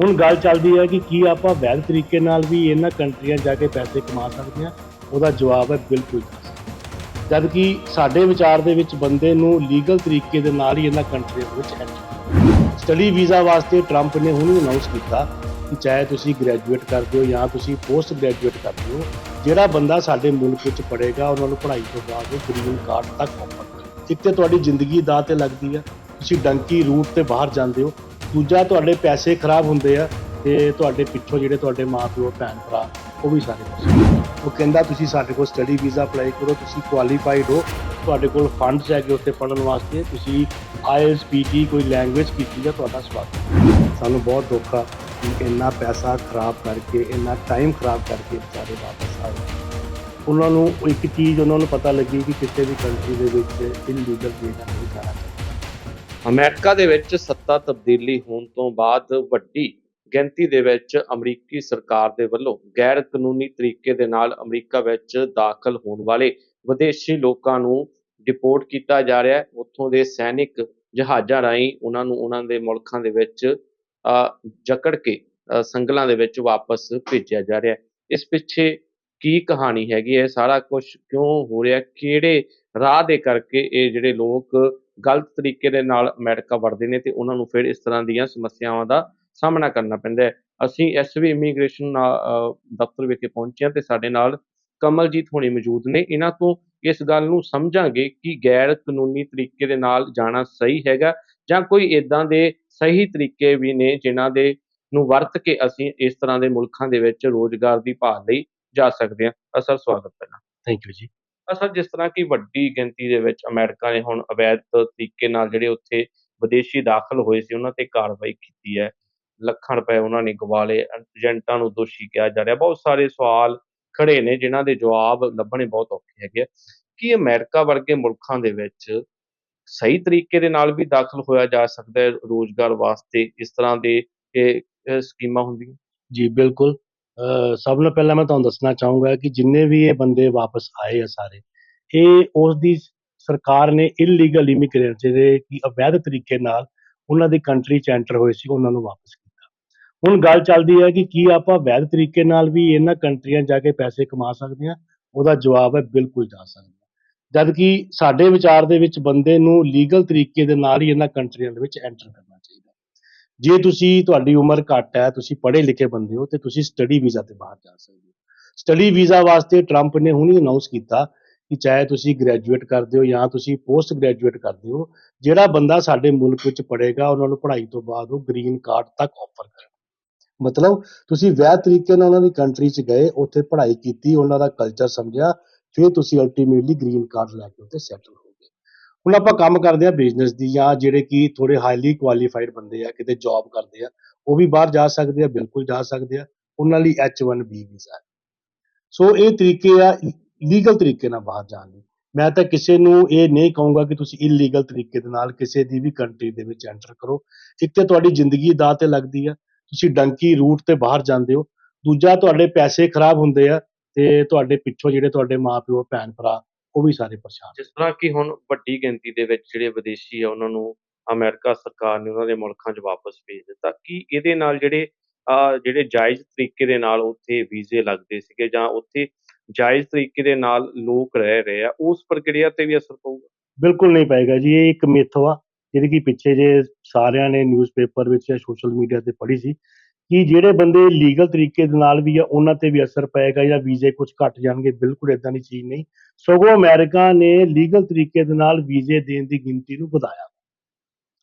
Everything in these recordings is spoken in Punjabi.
ਹੁਣ ਗੱਲ ਚੱਲਦੀ ਹੈ ਕਿ ਕੀ ਆਪਾਂ ਵੈਧ ਤਰੀਕੇ ਨਾਲ ਵੀ ਇਹਨਾਂ ਕੰਟਰੀਆਂ ਜਾ ਕੇ ਪੈਸੇ ਕਮਾ ਸਕਦੇ ਹਾਂ, ਉਹਦਾ ਜਵਾਬ ਹੈ ਬਿਲਕੁਲ ਨਹੀਂ। ਜਦ ਕਿ ਸਾਡੇ ਵਿਚਾਰ ਦੇ ਵਿੱਚ ਬੰਦੇ ਨੂੰ ਲੀਗਲ ਤਰੀਕੇ ਦੇ ਨਾਲ ਹੀ ਇਹਨਾਂ ਕੰਟਰੀਆਂ ਦੇ ਵਿੱਚ ਐਂਟਰ ਸਟੱਡੀ ਵੀਜ਼ਾ ਵਾਸਤੇ ਟਰੰਪ ਨੇ ਹੁਣ ਅਨਾਉਂਸ ਕੀਤਾ ਕਿ ਚਾਹੇ ਤੁਸੀਂ ਗ੍ਰੈਜੂਏਟ ਕਰਦੇ ਹੋ ਜਾਂ ਤੁਸੀਂ ਪੋਸਟ ਗ੍ਰੈਜੂਏਟ ਕਰਦੇ ਹੋ ਜਿਹੜਾ ਬੰਦਾ ਸਾਡੇ ਮੁਲਕ ਵਿੱਚ ਪੜ੍ਹੇਗਾ, ਉਹਨਾਂ ਨੂੰ ਪੜ੍ਹਾਈ ਤੋਂ ਬਾਅਦ ਉਹ ਗ੍ਰੀਨ ਕਾਰਡ ਤੱਕ ਆਫਰ ਕਰੇਗਾ ਇੱਕ ਤੇ ਤੁਹਾਡੀ ਜ਼ਿੰਦਗੀ ਦਾ ਤੇ ਲੱਗਦੀ ਹੈ, ਤੁਸੀਂ ਡੰਕੀ ਰੂਟ ਤੇ ਬਾਹਰ ਜਾਂਦੇ ਹੋ ਦੂਜਾ ਤੁਹਾਡੇ ਪੈਸੇ ਖਰਾਬ ਹੁੰਦੇ ਆ ਤੇ ਤੁਹਾਡੇ ਪਿੱਛੋਂ ਜਿਹੜੇ ਤੁਹਾਡੇ ਮਾਪਿਓ ਭੈਣ ਭਰਾ, ਉਹ ਵੀ ਸਾਰੇ ਫਸੇ। ਉਹ ਕਹਿੰਦਾ, ਤੁਸੀਂ ਸਾਡੇ ਕੋਲ ਸਟੱਡੀ ਵੀਜ਼ਾ ਅਪਲਾਈ ਕਰੋ, ਤੁਸੀਂ ਕੁਆਲੀਫਾਈਡ ਹੋ। ਤੁਹਾਡੇ ਕੋਲ ਫੰਡਸ ਹੈਗੇ ਉੱਥੇ ਪੜਨ ਵਾਸਤੇ। ਤੁਸੀਂ ਆਈਐਲਸ ਪੀਟੀ ਕੋਈ ਲੈਂਗੁਏਜ ਕੀਤੀ ਹੈ ਤੁਹਾਡਾ ਸਵਾਗਤ ਸਾਨੂੰ ਬਹੁਤ ਦੁੱਖ ਆ ਕਿ ਇੰਨਾ ਪੈਸਾ ਖਰਾਬ ਕਰਕੇ, ਇੰਨਾ ਟਾਈਮ ਖਰਾਬ ਕਰਕੇ ਵਿਚਾਰੇ ਵਾਪਸ ਆਏ। ਉਹਨਾਂ ਨੂੰ ਇੱਕ ਚੀਜ਼ ਉਹਨਾਂ ਨੂੰ ਪਤਾ ਲੱਗੀ ਕਿ ਕਿਸੇ ਵੀ ਕੰਟਰੀ ਦੇ ਵਿੱਚ ਇਲੀਗਲ ਵੀਜ਼ਾ ਨਹੀਂ ਜਾਣਾ ਅਮਰੀਕਾ ਦੇ ਵਿੱਚ ਸੱਤਾ ਤਬਦੀਲੀ ਹੋਣ ਤੋਂ ਬਾਅਦ ਵੱਡੀ ਗਿਣਤੀ ਦੇ ਵਿੱਚ ਅਮਰੀਕੀ ਸਰਕਾਰ ਦੇ ਵੱਲੋਂ ਗੈਰ ਕਾਨੂੰਨੀ ਤਰੀਕੇ ਦੇ ਨਾਲ ਅਮਰੀਕਾ ਵਿੱਚ ਦਾਖਲ ਹੋਣ ਵਾਲੇ ਵਿਦੇਸ਼ੀ ਲੋਕਾਂ ਨੂੰ ਡਿਪੋਰਟ ਕੀਤਾ ਜਾ ਰਿਹਾ ਹੈ। ਉੱਥੋਂ ਦੇ ਸੈਨਿਕ ਜਹਾਜ਼ਾਂ ਰਾਹੀਂ ਉਹਨਾਂ ਨੂੰ ਉਹਨਾਂ ਦੇ ਮੁਲਕਾਂ ਦੇ ਵਿੱਚ ਜਕੜ ਕੇ ਸੰਗਲਾਂ ਦੇ ਵਿੱਚ ਵਾਪਸ ਭੇਜਿਆ ਜਾ ਰਿਹਾ ਹੈ। ਇਸ ਪਿੱਛੇ ਕੀ ਕਹਾਣੀ ਹੈਗੀ ਹੈ? ਸਾਰਾ ਕੁਝ ਕਿਉਂ ਹੋ ਰਿਹਾ? ਕਿਹੜੇ ਰਾਹ ਦੇ ਕਰਕੇ ਇਹ ਜਿਹੜੇ ਲੋਕ ਗਲਤ ਤਰੀਕੇ ਦੇ ਨਾਲ ਅਮਰੀਕਾ ਵੜਦੇ ਨੇ ਤੇ ਉਹਨਾਂ ਨੂੰ ਫਿਰ ਇਸ ਤਰ੍ਹਾਂ ਦੀਆਂ ਸਮੱਸਿਆਵਾਂ ਦਾ ਸਾਹਮਣਾ ਕਰਨਾ ਪੈਂਦਾ ਹੈ। ਅਸੀਂ ਐਸਵੀ ਇਮੀਗ੍ਰੇਸ਼ਨ ਦਫ਼ਤਰ ਵਿਖੇ ਪਹੁੰਚੇ ਹਾਂ ਤੇ ਸਾਡੇ ਨਾਲ ਕਮਲਜੀਤ ਹੋਣੀ ਮੌਜੂਦ ਨੇ। ਇਹਨਾਂ ਤੋਂ ਇਸ ਗੱਲ ਨੂੰ ਸਮਝਾਂਗੇ ਕਿ ਗੈਰ ਕਾਨੂੰਨੀ ਤਰੀਕੇ ਦੇ ਨਾਲ ਜਾਣਾ ਸਹੀ ਹੈਗਾ ਜਾਂ ਕੋਈ ਇਦਾਂ ਦੇ ਸਹੀ ਤਰੀਕੇ ਵੀ ਨੇ ਜਿਨ੍ਹਾਂ ਦੇ ਨੂੰ ਵਰਤ ਕੇ ਅਸੀਂ ਇਸ ਤਰ੍ਹਾਂ ਦੇ ਮੁਲਕਾਂ ਦੇ ਵਿੱਚ ਰੋਜ਼ਗਾਰ ਦੀ ਭਾਲ ਲਈ ਜਾ ਸਕਦੇ ਹਾਂ। ਅ, ਸਵਾਗਤ ਪਹਿਲਾਂ ਥੈਂਕ ਯੂ ਜੀ। ਅਸਲ ਜਿਸ ਤਰ੍ਹਾਂ ਕਿ ਵੱਡੀ ਗਿਣਤੀ ਦੇ ਵਿੱਚ ਅਮਰੀਕਾ ਨੇ ਹੁਣ ਅਵੈਧ ਤਰੀਕੇ ਨਾਲ ਜਿਹੜੇ ਉੱਥੇ ਵਿਦੇਸ਼ੀ ਦਾਖਲ ਹੋਏ ਸੀ, ਉਹਨਾਂ ਤੇ ਕਾਰਵਾਈ ਕੀਤੀ ਹੈ। ਲੱਖਾਂ ਰੁਪਏ ਉਹਨਾਂ ਨੇ ਗਵਾ ਲਏ ਏਜੰਟਾਂ ਨੂੰ ਦੋਸ਼ੀ ਕਿਹਾ ਜਾ ਰਿਹਾ। ਬਹੁਤ ਸਾਰੇ ਸਵਾਲ ਖੜੇ ਨੇ, ਜਿਨ੍ਹਾਂ ਦੇ ਜਵਾਬ ਲੱਭਣੇ ਬਹੁਤ ਔਖੇ ਹੈਗੇ ਆ। ਕਿ ਅਮਰੀਕਾ ਵਰਗੇ ਮੁਲਕਾਂ ਦੇ ਵਿੱਚ ਸਹੀ ਤਰੀਕੇ ਦੇ ਨਾਲ ਵੀ ਦਾਖਲ ਹੋਇਆ ਜਾ ਸਕਦਾ ਹੈ ਰੋਜ਼ਗਾਰ ਵਾਸਤੇ? ਇਸ ਤਰ੍ਹਾਂ ਦੇ ਇਹ ਸਕੀਮਾਂ ਹੁੰਦੀਆਂ? ਜੀ, ਬਿਲਕੁਲ। ਸਭ ਤੋਂ ਪਹਿਲਾਂ ਮੈਂ ਤੁਹਾਨੂੰ ਦੱਸਣਾ ਚਾਹੂੰਗਾ ਕਿ ਜਿੰਨੇ ਵੀ ਇਹ ਬੰਦੇ ਵਾਪਸ ਆਏ ਆ ਸਾਰੇ, ਇਹ ਉਸ ਦੀ ਸਰਕਾਰ ਨੇ ਇਲੀਗਲ ਇਮੀਗ੍ਰੇਟ ਜਿਹੜੇ ਕਿ ਅਵੈਧ ਤਰੀਕੇ ਨਾਲ ਉਹਨਾਂ ਦੀ ਕੰਟਰੀ ਚ ਐਂਟਰ ਹੋਏ ਸੀ, ਉਹਨਾਂ ਨੂੰ ਵਾਪਸ ਕੀਤਾ। ਹੁਣ ਗੱਲ ਚੱਲਦੀ ਹੈ ਕਿ ਕੀ ਆਪਾਂ ਵੈਧ ਤਰੀਕੇ ਨਾਲ ਵੀ ਇਹਨਾਂ ਕੰਟਰੀਆਂ ਜਾ ਕੇ ਪੈਸੇ ਕਮਾ ਸਕਦੇ ਹਾਂ? ਉਹਦਾ ਜਵਾਬ ਹੈ ਬਿਲਕੁਲ ਜਾ ਸਕਦੇ ਹਾਂ। ਜਦ ਕਿ ਸਾਡੇ ਵਿਚਾਰ ਦੇ ਵਿੱਚ ਬੰਦੇ ਨੂੰ ਲੀਗਲ ਤਰੀਕੇ ਦੇ ਨਾਲ ਹੀ ਇਹਨਾਂ ਕੰਟਰੀਆਂ ਦੇ ਵਿੱਚ ਐਂਟਰ ਕਰਨਾ ਜੇ ਤੁਸੀਂ ਤੁਹਾਡੀ ਉਮਰ ਘੱਟ ਹੈ, ਤੁਸੀਂ ਪੜ੍ਹੇ ਲਿਖੇ ਬੰਦੇ ਹੋ ਤੇ ਤੁਸੀਂ ਸਟੱਡੀ ਵੀਜ਼ਾ ਤੇ ਬਾਹਰ ਜਾ ਸਕਦੇ ਹੋ। ਸਟੱਡੀ ਵੀਜ਼ਾ ਵਾਸਤੇ ਟਰੰਪ ਨੇ ਹੁਣੇ ਅਨਾਉਂਸ ਕੀਤਾ ਕਿ ਚਾਹੇ ਤੁਸੀਂ ਗ੍ਰੈਜੂਏਟ ਕਰਦੇ ਹੋ ਜਾਂ ਤੁਸੀਂ ਪੋਸਟ ਗ੍ਰੈਜੂਏਟ ਕਰਦੇ ਹੋ, ਜਿਹੜਾ ਬੰਦਾ ਸਾਡੇ ਮੁਲਕ ਵਿੱਚ ਪੜ੍ਹੇਗਾ, ਉਹਨਾਂ ਨੂੰ ਪੜ੍ਹਾਈ ਤੋਂ ਬਾਅਦ ਉਹ ਗ੍ਰੀਨ ਕਾਰਡ ਤੱਕ ਆਫਰ ਕਰ ਮਤਲਬ ਤੁਸੀਂ ਵੈਧ ਤਰੀਕੇ ਨਾਲ ਉਹਨਾਂ ਦੀ ਕੰਟਰੀ 'ਚ ਗਏ, ਉੱਥੇ ਪੜ੍ਹਾਈ ਕੀਤੀ, ਉਹਨਾਂ ਦਾ ਕਲਚਰ ਸਮਝਿਆ, ਫਿਰ ਤੁਸੀਂ ਅਲਟੀਮੇਟਲੀ ਗ੍ਰੀਨ ਕਾਰਡ ਲੈ ਕੇ ਉੱਥੇ ਸੈਟਲ ਹੋ ਹੁਣ ਆਪਾਂ ਕੰਮ ਕਰਦੇ ਆ ਬਿਜ਼ਨਸ ਦੀ ਜਾਂ ਜਿਹੜੇ ਕਿ ਥੋੜੇ ਹਾਈਲੀ ਕੁਆਲੀਫਾਈਡ ਬੰਦੇ ਆ, ਕਿਤੇ ਜੌਬ ਕਰਦੇ ਆ, ਉਹ ਵੀ ਬਾਹਰ ਜਾ ਸਕਦੇ ਆ, ਬਿਲਕੁਲ ਜਾ ਸਕਦੇ ਆ, ਉਹਨਾਂ ਲਈ H1B ਵੀਜ਼ਾ ਹੈ। ਸੋ ਇਹ ਤਰੀਕੇ ਆ ਲੀਗਲ ਤਰੀਕੇ ਨਾਲ ਬਾਹਰ ਜਾਣ ਲਈ। ਮੈਂ ਤਾਂ ਕਿਸੇ ਨੂੰ ਇਹ ਨਹੀਂ ਕਹੂੰਗਾ ਕਿ ਤੁਸੀਂ ਇਲੀਗਲ ਤਰੀਕੇ ਦੇ ਨਾਲ ਕਿਸੇ ਦੀ ਵੀ ਕੰਟਰੀ ਦੇ ਵਿੱਚ ਐਂਟਰ ਕਰੋ। ਇੱਕ ਤੇ ਤੁਹਾਡੀ ਜ਼ਿੰਦਗੀ ਦਾ ਤੇ ਲੱਗਦੀ ਆ, ਤੁਸੀਂ ਡੰਕੀ ਰੂਟ ਤੇ ਬਾਹਰ ਜਾਂਦੇ ਹੋ, ਦੂਜਾ ਤੁਹਾਡੇ ਪੈਸੇ ਖਰਾਬ ਹੁੰਦੇ ਆ ਤੇ ਤੁਹਾਡੇ ਪਿੱਛੋਂ ਜਿਹੜੇ ਤੁਹਾਡੇ ਮਾਪਿਓ ਭੈਣ ਭਰਾ ਉਹ ਵੀ ਸਾਰੇ ਪਰੇਸ਼ਾਨ ਜਿਸ ਤਰ੍ਹਾਂ ਕਿ ਹੁਣ ਵੱਡੀ ਗਿਣਤੀ ਦੇ ਵਿੱਚ ਜਿਹੜੇ ਵਿਦੇਸ਼ੀ ਆ ਉਹਨਾਂ ਨੂੰ ਅਮਰੀਕਾ ਸਰਕਾਰ ਨੇ ਉਹਨਾਂ ਦੇ ਮੁਲਕਾਂ 'ਚ ਵਾਪਸ ਭੇਜ ਦਿੱਤਾ। ਕੀ ਇਹਦੇ ਨਾਲ ਜਿਹੜੇ ਜਿਹੜੇ ਜਾਇਜ਼ ਤਰੀਕੇ ਦੇ ਨਾਲ ਉੱਥੇ ਵੀਜ਼ੇ ਲੱਗਦੇ ਸੀਗੇ ਜਾਂ ਉੱਥੇ ਜਾਇਜ਼ ਤਰੀਕੇ ਦੇ ਨਾਲ ਲੋਕ ਰਹਿ ਰਹੇ ਆ ਉਸ ਪ੍ਰਕਿਰਿਆ ਤੇ ਵੀ ਅਸਰ ਪਊਗਾ? ਬਿਲਕੁਲ ਨਹੀਂ ਪਏਗਾ ਜੀ ਇਹ ਇੱਕ ਮਿੱਥ ਵਾ ਜਿਹੜੀ ਕਿ ਪਿੱਛੇ ਜੇ ਸਾਰਿਆਂ ਨੇ ਨਿਊਜ਼ਪੇਪਰ ਵਿੱਚ ਜਾਂ ਸੋਸ਼ਲ ਮੀਡੀਆ ਤੇ ਪੜ੍ਹੀ ਸੀ ਕਿ ਜਿਹੜੇ ਬੰਦੇ ਲੀਗਲ ਤਰੀਕੇ ਦੇ ਨਾਲ ਵੀ ਆ, ਉਹਨਾਂ ਤੇ ਵੀ ਅਸਰ ਪਏਗਾ ਜਾਂ ਵੀਜ਼ੇ ਕੁਝ ਘਟ ਜਾਣਗੇ, ਬਿਲਕੁਲ ਇਦਾਂ ਦੀ ਚੀਜ਼ ਨਹੀਂ। ਸਗੋਂ ਅਮਰੀਕਾ ਨੇ ਲੀਗਲ ਤਰੀਕੇ ਦੇ ਨਾਲ ਵੀਜ਼ੇ ਦੇਣ ਦੀ ਗਿਣਤੀ ਨੂੰ ਵਧਾਇਆ।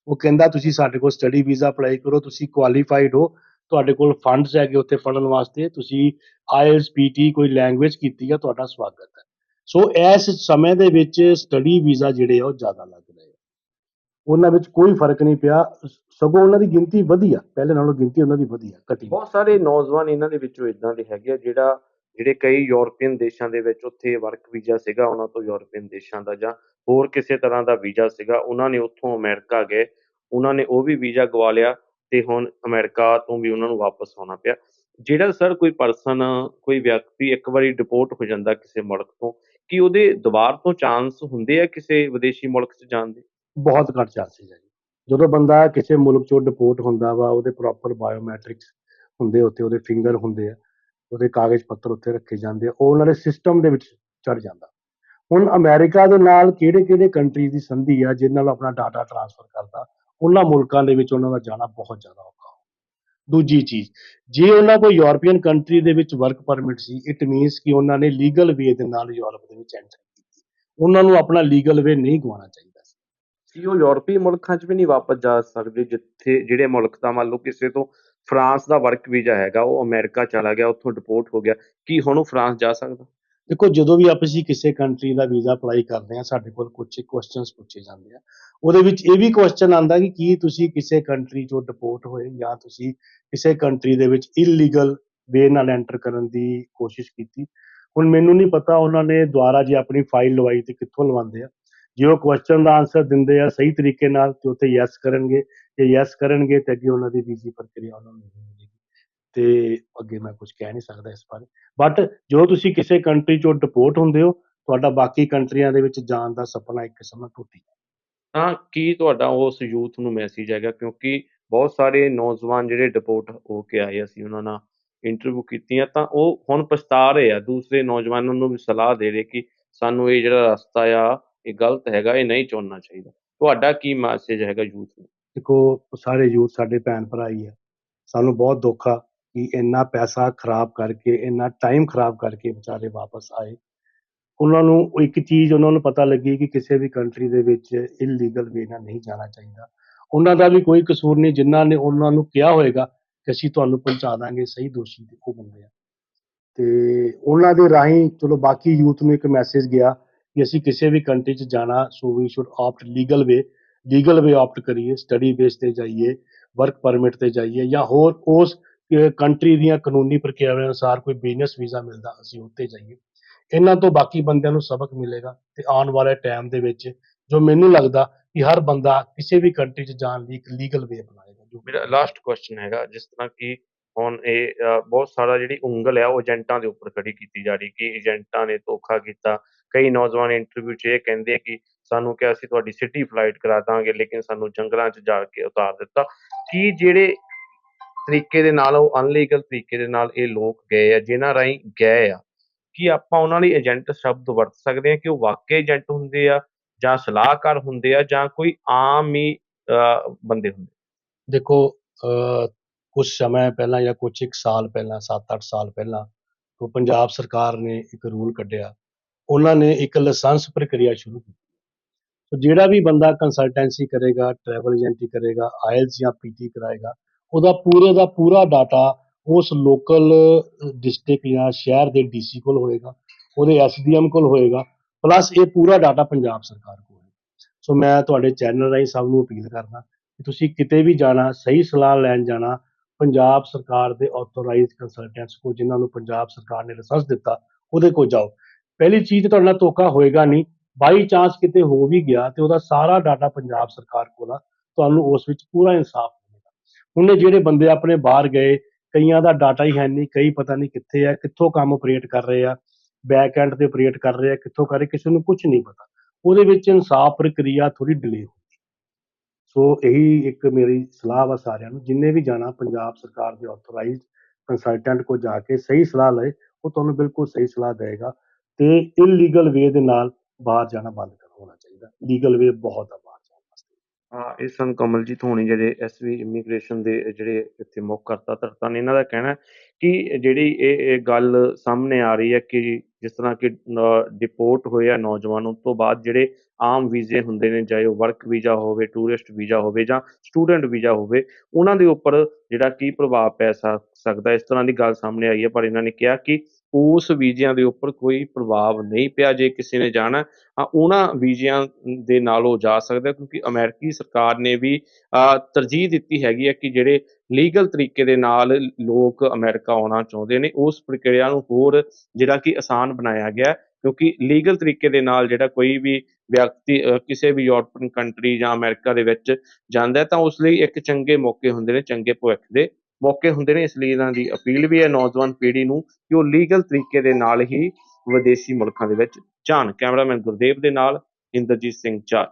ਉਹ ਕਹਿੰਦਾ, ਤੁਸੀਂ ਸਾਡੇ ਕੋਲ ਸਟੱਡੀ ਵੀਜ਼ਾ ਅਪਲਾਈ ਕਰੋ, ਤੁਸੀਂ ਕੁਆਲੀਫਾਈਡ ਹੋ, ਤੁਹਾਡੇ ਕੋਲ ਫੰਡਸ ਹੈਗੇ ਉੱਥੇ ਪੜਨ ਵਾਸਤੇ, ਤੁਸੀਂ ਆਈਐਲਸ ਪੀਟੀ ਕੋਈ ਲੈਂਗੁਏਜ ਕੀਤੀ ਆ, ਤੁਹਾਡਾ ਸਵਾਗਤ ਹੈ। ਸੋ ਇਸ ਸਮੇਂ ਦੇ ਵਿੱਚ ਸਟੱਡੀ ਵੀਜ਼ਾ ਜਿਹੜੇ ਆ, ਉਹ ਜ਼ਿਆਦਾ ਲੱਗ ਉਹਨਾਂ ਵਿੱਚ ਕੋਈ ਫ਼ਰਕ ਨਹੀਂ ਪਿਆ। ਸਗੋਂ ਉਹਨਾਂ ਦੀ ਗਿਣਤੀ ਵਧੀ ਆ ਪਹਿਲੇ ਨਾਲੋਂ ਗਿਣਤੀ ਉਹਨਾਂ ਦੀ ਵਧੀ ਆ ਘਟੀ। ਬਹੁਤ ਸਾਰੇ ਨੌਜਵਾਨ ਇਹਨਾਂ ਦੇ ਵਿੱਚੋਂ ਇਦਾਂ ਦੇ ਹੈਗੇ ਆ, ਜਿਹੜਾ, ਜਿਹੜੇ ਕਈ ਯੂਰਪੀਅਨ ਦੇਸ਼ਾਂ ਦੇ ਵਿੱਚ ਉੱਥੇ ਵਰਕ ਵੀਜ਼ਾ ਸੀਗਾ, ਉਹਨਾਂ ਤੋਂ ਯੂਰਪੀਅਨ ਦੇਸ਼ਾਂ ਦਾ ਜਾਂ ਹੋਰ ਕਿਸੇ ਤਰ੍ਹਾਂ ਦਾ ਵੀਜ਼ਾ ਸੀਗਾ, ਉਹਨਾਂ ਨੇ ਉੱਥੋਂ ਅਮਰੀਕਾ ਗਏ। ਉਹਨਾਂ ਨੇ ਉਹ ਵੀ ਵੀਜ਼ਾ ਗਵਾ ਲਿਆ ਤੇ ਹੁਣ ਅਮਰੀਕਾ ਤੋਂ ਵੀ ਉਹਨਾਂ ਨੂੰ ਵਾਪਸ ਆਉਣਾ ਪਿਆ। ਜਿਹੜਾ ਸਰ ਕੋਈ ਪਰਸਨ ਕੋਈ ਵਿਅਕਤੀ ਇੱਕ ਵਾਰੀ ਡਿਪੋਰਟ ਹੋ ਜਾਂਦਾ ਕਿਸੇ ਮੁਲਕ ਤੋਂ, ਕੀ ਉਹਦੇ ਦੁਬਾਰ ਤੋਂ ਚਾਂਸ ਹੁੰਦੇ ਆ ਕਿਸੇ ਵਿਦੇਸ਼ੀ ਮੁਲਕ 'ਚ ਜਾਣ ਦੇ? ਬਹੁਤ ਘੱਟ ਚਾਂਸਸ ਹੈ ਜੀ। ਜਦੋਂ ਬੰਦਾ ਕਿਸੇ ਮੁਲਕ ਚੋਂ ਡਿਪੋਰਟ ਹੁੰਦਾ ਵਾ, ਉਹਦੇ ਪ੍ਰੋਪਰ ਬਾਇਓਮੈਟ੍ਰਿਕਸ ਹੁੰਦੇ ਉੱਤੇ ਉਹਦੇ ਫਿੰਗਰ ਹੁੰਦੇ ਆ, ਉਹਦੇ ਕਾਗਜ਼ ਪੱਤਰ ਉੱਤੇ ਰੱਖੇ ਜਾਂਦੇ ਆ, ਉਹ ਉਹਨਾਂ ਦੇ ਸਿਸਟਮ ਦੇ ਵਿੱਚ ਚੜ ਜਾਂਦਾ। ਹੁਣ ਅਮਰੀਕਾ ਦੇ ਨਾਲ ਕਿਹੜੇ ਕਿਹੜੇ ਕੰਟਰੀ ਦੀ ਸੰਧੀ ਆ ਜਿਨ੍ਹਾਂ ਨਾਲ ਆਪਣਾ ਡਾਟਾ ਟ੍ਰਾਂਸਫਰ ਕਰਦਾ, ਉਹਨਾਂ ਮੁਲਕਾਂ ਦੇ ਵਿੱਚ ਉਹਨਾਂ ਦਾ ਜਾਣਾ ਬਹੁਤ ਜ਼ਿਆਦਾ ਔਖਾ ਦੂਜੀ ਚੀਜ਼, ਜੇ ਉਹਨਾਂ ਕੋਲ ਯੂਰਪੀਅਨ ਕੰਟਰੀ ਦੇ ਵਿੱਚ ਵਰਕ ਪਰਮਿਟ ਸੀ ਇਟ ਮੀਨਸ ਕਿ ਉਹਨਾਂ ਨੇ ਲੀਗਲ ਵੇ ਦੇ ਨਾਲ ਯੂਰਪ ਦੇ ਵਿੱਚ ਐਂਟਰ ਕੀਤੀ। ਉਹਨਾਂ ਨੂੰ ਆਪਣਾ ਲੀਗਲ ਵੇ ਨਹੀਂ ਗਵਾਉਣਾ ਚਾਹੀਦਾ। ਸੀ ਉਹ ਯੂਰਪੀ ਮੁਲਕਾਂ 'ਚ ਵੀ ਨਹੀਂ ਵਾਪਸ ਜਾ ਸਕਦੇ, ਜਿੱਥੇ ਜਿਹੜੇ ਮੁਲਕ ਦਾ ਮੰਨ ਲਓ ਕਿਸੇ ਤੋਂ ਫਰਾਂਸ ਦਾ ਵਰਕ ਵੀਜ਼ਾ ਹੈਗਾ, ਉਹ ਅਮਰੀਕਾ ਚਲਾ ਗਿਆ, ਉੱਥੋਂ ਡਿਪੋਰਟ ਹੋ ਗਿਆ, ਕੀ ਹੁਣ ਉਹ ਫਰਾਂਸ ਜਾ ਸਕਦਾ? ਦੇਖੋ, ਜਦੋਂ ਵੀ ਆਪਾਂ ਅਸੀਂ ਕਿਸੇ ਕੰਟਰੀ ਦਾ ਵੀਜ਼ਾ ਅਪਲਾਈ ਕਰਦੇ ਹਾਂ, ਸਾਡੇ ਕੋਲ ਕੁਝ ਕੁਐਸਚਨਸ ਪੁੱਛੇ ਜਾਂਦੇ ਆ। ਉਹਦੇ ਵਿੱਚ ਇਹ ਵੀ ਕੁਐਸਚਨ ਆਂਦਾ ਕਿ ਕੀ ਤੁਸੀਂ ਕਿਸੇ ਕੰਟਰੀ ਚੋਂ ਡਿਪੋਰਟ ਹੋਏ ਜਾਂ ਤੁਸੀਂ ਕਿਸੇ ਕੰਟਰੀ ਦੇ ਵਿੱਚ ਇਲੀਗਲ ਵੇ ਨਾਲ ਐਂਟਰ ਕਰਨ ਦੀ ਕੋਸ਼ਿਸ਼ ਕੀਤੀ। ਹੁਣ ਮੈਨੂੰ ਨਹੀਂ ਪਤਾ ਉਹਨਾਂ ਨੇ ਦੁਆਰਾ ਜੇ ਆਪਣੀ ਫਾਈਲ ਲਵਾਈ ਤੇ ਕਿੱਥੋਂ ਲਵਾਉਂਦੇ ਆ। ਜੇ ਉਹ ਕੁਐਸਚਨ ਦਾ ਆਨਸਰ ਦਿੰਦੇ ਆ ਸਹੀ ਤਰੀਕੇ ਨਾਲ, ਤੇ ਉੱਥੇ ਯੈਸ ਕਰਨਗੇ। ਜੇ ਯੈਸ ਕਰਨਗੇ, ਤੇ ਅੱਗੇ ਉਹਨਾਂ ਦੀ ਵੀਜ਼ੀ ਪ੍ਰਕਿਰਿਆ ਉਹਨਾਂ ਨੂੰ ਮਿਲੇਗੀ। ਤੇ ਅੱਗੇ ਮੈਂ ਕੁਝ ਕਹਿ ਨਹੀਂ ਸਕਦਾ ਇਸ ਬਾਰੇ। ਬਟ ਜਦੋਂ ਤੁਸੀਂ ਕਿਸੇ ਕੰਟਰੀ ਚੋਂ ਡਿਪੋਰਟ ਹੁੰਦੇ ਹੋ, ਤੁਹਾਡਾ ਬਾਕੀ ਕੰਟਰੀਆਂ ਦੇ ਵਿੱਚ ਜਾਣ ਦਾ ਸੁਪਨਾ ਇੱਕ ਕਿਸਮ ਨਾਲ ਟੁੱਟ ਤਾਂ ਕੀ ਤੁਹਾਡਾ ਉਸ ਯੂਥ ਨੂੰ ਮੈਸੇਜ ਹੈਗਾ? ਕਿਉਂਕਿ ਬਹੁਤ ਸਾਰੇ ਨੌਜਵਾਨ ਜਿਹੜੇ ਡਿਪੋਰਟ ਹੋ ਕੇ ਆਏ ਅਸੀਂ ਉਹਨਾਂ ਨਾਲ ਇੰਟਰਵਿਊ ਕੀਤੀਆਂ, ਤਾਂ ਉਹ ਹੁਣ ਪਛਤਾ ਰਹੇ ਆ। ਦੂਸਰੇ ਨੌਜਵਾਨਾਂ ਨੂੰ ਵੀ ਸਲਾਹ ਦੇ ਰਹੇ ਕਿ ਸਾਨੂੰ ਇਹ ਜਿਹੜਾ ਰਸਤਾ ਆ ਇਹ ਗਲਤ ਹੈਗਾ, ਇਹ ਨਹੀਂ ਚੁਣਨਾ ਚਾਹੀਦਾ। ਤੁਹਾਡਾ ਕੀ ਮੈਸੇਜ ਹੈਗਾ ਯੂਥ ਨੂੰ? ਦੇਖੋ, ਸਾਰੇ ਯੂਥ ਸਾਡੇ ਭੈਣ ਭਰਾ ਹੀ ਆ। ਸਾਨੂੰ ਬਹੁਤ ਦੁੱਖ ਆ ਕਿ ਇੰਨਾ ਪੈਸਾ ਖਰਾਬ ਕਰਕੇ, ਇੰਨਾ ਟਾਈਮ ਖਰਾਬ ਕਰਕੇ ਵਿਚਾਰੇ ਵਾਪਸ ਆਏ। ਉਹਨਾਂ ਨੂੰ ਇੱਕ ਚੀਜ਼ ਉਹਨਾਂ ਨੂੰ ਪਤਾ ਲੱਗੀ ਕਿ ਕਿਸੇ ਵੀ ਕੰਟਰੀ ਦੇ ਵਿੱਚ ਇਲੀਗਲ ਵੇ ਨਾਲ ਨਹੀਂ ਜਾਣਾ ਚਾਹੀਦਾ। ਉਹਨਾਂ ਦਾ ਵੀ ਕੋਈ ਕਸੂਰ ਨਹੀਂ, ਜਿਨ੍ਹਾਂ ਨੇ ਉਹਨਾਂ ਨੂੰ ਕਿਹਾ ਹੋਏਗਾ ਕਿ ਅਸੀਂ ਤੁਹਾਨੂੰ ਪਹੁੰਚਾ ਦਾਂਗੇ, ਸਹੀ ਦੋਸ਼ੀ ਤੇ ਉਹ ਬੰਦੇ ਆ। ਤੇ ਉਹਨਾਂ ਦੇ ਰਾਹੀਂ ਚਲੋ ਬਾਕੀ ਯੂਥ ਨੂੰ ਇੱਕ ਮੈਸੇਜ ਗਿਆ ਕਿ ਅਸੀਂ ਕਿਸੇ ਵੀ ਕੰਟਰੀ 'ਚ ਜਾਣਾ so we should opt legal way legal way opt ਕਰੀਏ ਸਟੱਡੀ ਬੇਸ ਤੇ ਜਾਈਏ ਵਰਕ ਪਰਮਿਟ ਤੇ ਜਾਈਏ ਜਾਂ ਹੋਰ ਉਸ ਕੰਟਰੀ ਦੀਆਂ ਕਾਨੂੰਨੀ ਪ੍ਰਕਿਰਿਆਵਾਂ ਅਨੁਸਾਰ ਕੋਈ ਬਿਜ਼ਨਸ ਵੀਜ਼ਾ ਮਿਲਦਾ, ਅਸੀਂ ਉੱਤੇ ਜਾਈਏ। ਇਹਨਾਂ ਤੋਂ ਬਾਕੀ ਬੰਦਿਆਂ ਨੂੰ ਸਬਕ ਮਿਲੇਗਾ ਤੇ ਆਉਣ ਵਾਲੇ ਟਾਈਮ ਦੇ ਵਿੱਚ ਜੋ ਮੈਨੂੰ ਲੱਗਦਾ ਕਿ ਹਰ ਬੰਦਾ ਕਿਸੇ ਵੀ ਕੰਟਰੀ 'ਚ ਜਾਣ ਲਈ ਇੱਕ ਲੀਗਲ ਵੇ ਅਪਣਾਏਗਾ, ਜੋ ਮੇਰਾ ਲਾਸਟ ਕੁਐਸਚਨ ਹੈਗਾ, ਜਿਸ ਤਰ੍ਹਾਂ ਕਿ ਹੁਣ ਇਹ ਬਹੁਤ ਸਾਰਾ ਜਿਹੜੀ ਉਂਗਲ ਹੈ ਉਹ ਏਜੰਟਾਂ ਦੇ ਉੱਪਰ ਖੜੀ ਕੀਤੀ ਜਾ ਰਹੀ ਕਿ ਏਜੰਟਾਂ ਨੇ ਧੋਖਾ ਕੀਤਾ ਕਈ ਨੌਜਵਾਨ ਇੰਟਰਵਿਊ 'ਚ ਇਹ ਕਹਿੰਦੇ ਕਿ ਸਾਨੂੰ ਕਿਹਾ ਅਸੀਂ ਤੁਹਾਡੀ ਸਿਟੀ ਫਲਾਈਟ ਕਰਾ ਦਾਂਗੇ ਲੇਕਿਨ ਸਾਨੂੰ ਜੰਗਲਾਂ 'ਚ ਜਾ ਕੇ ਉਤਾਰ ਦਿੱਤਾ। ਕੀ ਜਿਹੜੇ ਤਰੀਕੇ ਦੇ ਨਾਲ ਉਹ ਅਨਲੀਗਲ ਤਰੀਕੇ ਦੇ ਨਾਲ ਇਹ ਲੋਕ ਗਏ ਆ ਜਿਨ੍ਹਾਂ ਰਾਹੀਂ ਗਏ ਆ ਕੀ ਆਪਾਂ ਉਹਨਾਂ ਲਈ ਏਜੰਟ ਸ਼ਬਦ ਵਰਤ ਸਕਦੇ ਹਾਂ ਕਿ ਉਹ ਵਾਕਈ ਏਜੰਟ ਹੁੰਦੇ ਆ ਜਾਂ ਸਲਾਹਕਾਰ ਹੁੰਦੇ ਆ ਜਾਂ ਕੋਈ ਆਮ ਹੀ ਬੰਦੇ ਹੁੰਦੇ? ਦੇਖੋ ਅ, ਕੁਝ ਸਮਾਂ ਪਹਿਲਾਂ ਜਾਂ ਕੁਝ ਇੱਕ ਸਾਲ ਪਹਿਲਾਂ 7-8 ਸਾਲ ਪਹਿਲਾਂ ਉਹ ਪੰਜਾਬ ਸਰਕਾਰ ਨੇ ਇੱਕ ਰੂਲ ਕੱਢਿਆ ਉਹਨਾਂ ਨੇ ਇੱਕ ਲਾਇਸੈਂਸ ਪ੍ਰਕਿਰਿਆ ਸ਼ੁਰੂ ਕੀਤੀ। ਸੋ ਜਿਹੜਾ ਵੀ ਬੰਦਾ ਕੰਸਲਟੈਂਸੀ ਕਰੇਗਾ ਟਰੈਵਲ ਏਜੰਟੀ ਕਰੇਗਾ ਆਇਲਸ ਜਾਂ ਪੀਟੀ ਕਰਾਏਗਾ, ਉਹਦਾ ਪੂਰੇ ਦਾ ਪੂਰਾ ਡਾਟਾ ਉਸ ਲੋਕਲ ਡਿਸਟ੍ਰਿਕਟ ਜਾਂ ਸ਼ਹਿਰ ਦੇ ਡੀਸੀ ਕੋਲ ਹੋਏਗਾ, ਉਹਦੇ ਐਸਡੀਐਮ ਕੋਲ ਹੋਏਗਾ ਪਲੱਸ ਇਹ ਪੂਰਾ ਡਾਟਾ ਪੰਜਾਬ ਸਰਕਾਰ ਕੋਲ ਹੈ। ਸੋ ਮੈਂ ਤੁਹਾਡੇ ਚੈਨਲ ਰਾਹੀਂ ਸਭ ਨੂੰ ਅਪੀਲ ਕਰਦਾ ਕਿ ਤੁਸੀਂ ਕਿਤੇ ਵੀ ਜਾਣਾ, ਸਹੀ ਸਲਾਹ ਲੈਣ ਜਾਣਾ, ਪੰਜਾਬ ਸਰਕਾਰ ਦੇ ਆਥੋਰਾਈਜ਼ਡ ਕੰਸਲਟੈਂਟਸ ਕੋ ਜਿਨ੍ਹਾਂ ਨੂੰ ਪੰਜਾਬ ਸਰਕਾਰ ਨੇ ਲਾਇਸੈਂਸ ਦਿੱਤਾ, ਉਹਦੇ ਕੋਲ ਜਾਓ। ਪਹਿਲੀ ਚੀਜ਼ ਤੁਹਾਡੇ ਨਾਲ ਧੋਖਾ ਹੋਏਗਾ ਨਹੀਂ। ਬਾਈ ਚਾਂਸ ਕਿਤੇ ਹੋ ਵੀ ਗਿਆ ਤੇ ਉਹਦਾ ਸਾਰਾ ਡਾਟਾ ਪੰਜਾਬ ਸਰਕਾਰ ਕੋਲ ਆ। ਤੁਹਾਨੂੰ ਉਸ ਵਿੱਚ ਪੂਰਾ ਇਨਸਾਫ ਮਿਲੇਗਾ। ਹੁਣ ਇਹ ਜਿਹੜੇ ਬੰਦੇ ਆਪਣੇ ਬਾਹਰ ਗਏ, ਕਈਆਂ ਦਾ ਡਾਟਾ ਹੀ ਹੈ ਨਹੀਂ, ਕਈ ਪਤਾ ਨਹੀਂ ਕਿੱਥੇ ਆ, ਕਿੱਥੋਂ ਕੰਮ ਆਪਰੇਟ ਕਰ ਰਹੇ ਆ ਬੈਕ ਐਂਡ ਤੇ ਆਪਰੇਟ ਕਰ ਰਹੇ ਆ, ਕਿੱਥੋਂ ਕਰ ਰਹੇ, ਕਿਸੇ ਨੂੰ ਕੁਝ ਨਹੀਂ ਪਤਾ। ਉਹਦੇ ਵਿੱਚ ਇਨਸਾਫ ਪ੍ਰਕਿਰਿਆ ਥੋੜੀ ਡਿਲੇ ਹੁੰਦੀ ਸੋ ਇਹੀ ਇੱਕ ਮੇਰੀ ਸਲਾਹ ਵਾ ਸਾਰਿਆਂ ਨੂੰ, ਜਿੰਨੇ ਵੀ ਜਾਣਾ ਪੰਜਾਬ ਸਰਕਾਰ ਦੇ ਆਥੋਰਾਈਜ਼ਡ ਕੰਸਲਟੈਂਟ ਕੋ ਜਾ ਕੇ ਸਹੀ ਸਲਾਹ ਲਏ, ਉਹ ਤੁਹਾਨੂੰ ਬਿਲਕੁਲ ਸਹੀ ਸਲਾਹ ਦੇਗਾ ਤੇ ਇਲੀਗਲ ਵੇ ਦੇ ਨਾਲ ਬਾਹਰ ਜਾਣਾ ਬੰਦ ਕਰ, ਹੋਣਾ ਚਾਹੀਦਾ। ਲੀਗਲ ਵੇ ਬਹੁਤ ਆ ਬਾਹਰ ਜਾਣ ਵਾਸਤੇ। ਹਾਂ, ਇਹ ਸਨ ਕਮਲਜੀਤ ਹੋਣੀ ਜਿਹੜੇ ਐਸਵੀ ਇਮੀਗ੍ਰੇਸ਼ਨ ਦੇ ਜਿਹੜੇ ਇੱਥੇ ਮੁੱਖ ਕਰਤਾ ਧਰਤਾ ਨੇ, ਇਹਨਾਂ ਦਾ ਕਹਿਣਾ ਕਿ ਜਿਹੜੀ ਇਹ ਗੱਲ ਸਾਹਮਣੇ ਆ ਰਹੀ ਹੈ ਕਿ ਜਿਸ ਤਰ੍ਹਾਂ ਕਿ ਡਿਪੋਰਟ ਹੋਏ ਨੌਜਵਾਨ ਉਸ ਤੋਂ ਬਾਅਦ ਜਿਹੜੇ ਆਮ ਵੀਜ਼ੇ ਹੁੰਦੇ ਨੇ, ਚਾਹੇ ਉਹ ਵਰਕ ਵੀਜ਼ਾ ਹੋਵੇ ਟੂਰਿਸਟ ਵੀਜ਼ਾ ਹੋਵੇ ਜਾਂ ਸਟੂਡੈਂਟ ਵੀਜ਼ਾ ਹੋਵੇ, ਉਹਨਾਂ ਦੇ ਉੱਪਰ ਜਿਹੜਾ ਕੀ ਪ੍ਰਭਾਵ ਪੈ ਸਕਦਾ ਇਸ ਤਰ੍ਹਾਂ ਦੀ ਗੱਲ ਸਾਹਮਣੇ ਆਈ ਹੈ, ਪਰ ਇਹਨਾਂ ਨੇ ਕਿਹਾ ਕਿ ਉਸ ਵੀਜ਼ਿਆਂ ਦੇ ਉੱਪਰ ਕੋਈ ਪ੍ਰਭਾਵ ਨਹੀਂ ਪਿਆ। ਜੇ ਕਿਸੇ ਨੇ ਜਾਣਾ ਹਾਂ ਉਹਨਾਂ ਵੀਜ਼ਿਆਂ ਦੇ ਨਾਲ ਉਹ ਜਾ ਸਕਦਾ ਕਿਉਂਕਿ ਅਮਰੀਕੀ ਸਰਕਾਰ ਨੇ ਵੀ ਤਰਜੀਹ ਦਿੱਤੀ ਹੈਗੀ ਹੈ ਕਿ ਜਿਹੜੇ ਲੀਗਲ ਤਰੀਕੇ ਦੇ ਨਾਲ ਲੋਕ ਅਮਰੀਕਾ ਆਉਣਾ ਚਾਹੁੰਦੇ ਨੇ, ਉਸ ਪ੍ਰਕਿਰਿਆ ਨੂੰ ਹੋਰ ਜਿਹੜਾ ਕਿ ਆਸਾਨ ਬਣਾਇਆ ਗਿਆ ਕਿਉਂਕਿ ਲੀਗਲ ਤਰੀਕੇ ਦੇ ਨਾਲ ਜਿਹੜਾ ਕੋਈ ਵੀ ਵਿਅਕਤੀ ਕਿਸੇ ਵੀ ਯੂਰਪੀਅਨ ਕੰਟਰੀ ਜਾਂ ਅਮਰੀਕਾ ਦੇ ਵਿੱਚ ਜਾਂਦਾ ਤਾਂ ਉਸ ਲਈ ਇੱਕ ਚੰਗੇ ਮੌਕੇ ਹੁੰਦੇ ਨੇ, ਚੰਗੇ ਭਵਿੱਖ ਦੇ ਮੌਕੇ ਹੁੰਦੇ ਨੇ, ਇਸ ਲਈ ਇਹਨਾਂ ਦੀ ਅਪੀਲ ਵੀ ਹੈ ਨੌਜਵਾਨ ਪੀੜ੍ਹੀ ਨੂੰ ਕਿ ਉਹ ਲੀਗਲ ਤਰੀਕੇ ਦੇ ਨਾਲ ਹੀ ਵਿਦੇਸ਼ੀ ਮੁਲਕਾਂ ਦੇ ਵਿੱਚ ਜਾਣ। ਕੈਮਰਾਮੈਨ ਗੁਰਦੇਵ ਦੇ ਨਾਲ ਇੰਦਰਜੀਤ ਸਿੰਘ ਚਾਰ